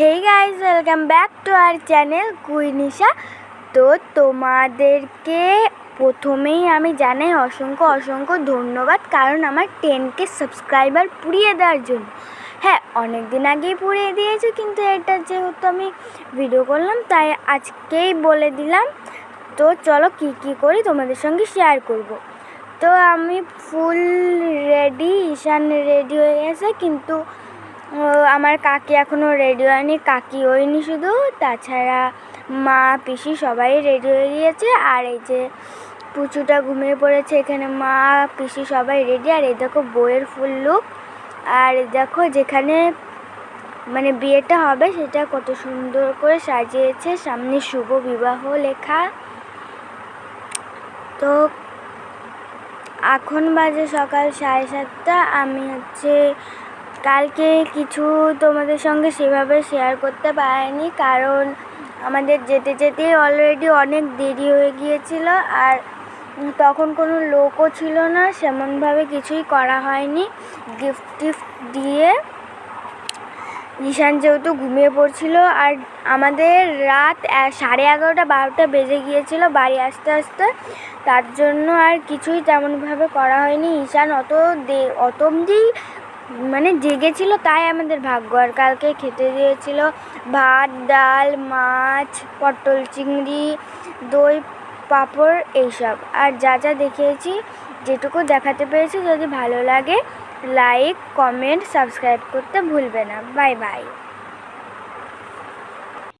Hey guys welcome back to our channel Queenisha তো তোমাদেরকে প্রথমেই আমি জানাই অসংখ্য অসংখ্য ধন্যবাদ, কারণ আমার টেনকে সাবস্ক্রাইবার পুড়িয়ে দেওয়ার জন্য। হ্যাঁ অনেক দিন আগেই পুড়িয়ে দিয়েছে, কিন্তু এটা যেহেতু আমি ভিডিও করলাম, তাই আজকেই বলে দিলাম। তো চলো কি কি করি, তোমাদের সঙ্গে শেয়ার করব। তো আমি ফুল রেডি ঈশান রেডি হয়ে গেছে, কিন্তু আমার কাকি এখনও রেডি হয়নি, কাকি হয়নি শুধু, তাছাড়া মা, পিসি সবাই রেডি হয়ে গিয়েছে, আর এই যে পুচুটা ঘুমিয়ে পড়েছে এখানে, মা, পিসি সবাই রেডি আর এই দেখো বইয়ের ফুল লুক আর দেখো যেখানে মানে বিয়েটা হবে সেটা কত সুন্দর করে সাজিয়েছে, সামনে শুভ বিবাহ লেখা। তো এখন বাজে সকাল সাড়ে সাতটা, আমি হচ্ছে কালকে কিছু তোমাদের সঙ্গে সেভাবে শেয়ার করতে পারিনি, কারণ আমাদের যেতে যেতে অলরেডি অনেক দেরি হয়ে গিয়েছিল আর তখন কোনো লোকও ছিল না, সেমনভাবে কিছুই করা হয়নি। গিফট টিফট দিয়ে নিশান যেহেতু ঘুমিয়ে পড়ছিল আর আমাদের রাত সাড়ে এগারোটা বারোটা বেজে গিয়েছিল বাড়ি আসতে আসতে, তার জন্য আর কিছুই তেমনভাবে করা হয়নি। ঈশান অত দে, অত অবধি মানে জেগেছিল তাই আমাদের ভাগ্য। আর কালকে খেতে দিয়েছিল ভাত, ডাল, মাছ, পটল চিংড়ি, দই, পাঁপড়, এইসব। আর যা যা দেখিয়েছি, যেটুকু দেখাতে পেরেছি, যদি ভালো লাগে লাইক কমেন্ট সাবস্ক্রাইব করতে ভুলবে না। Bye bye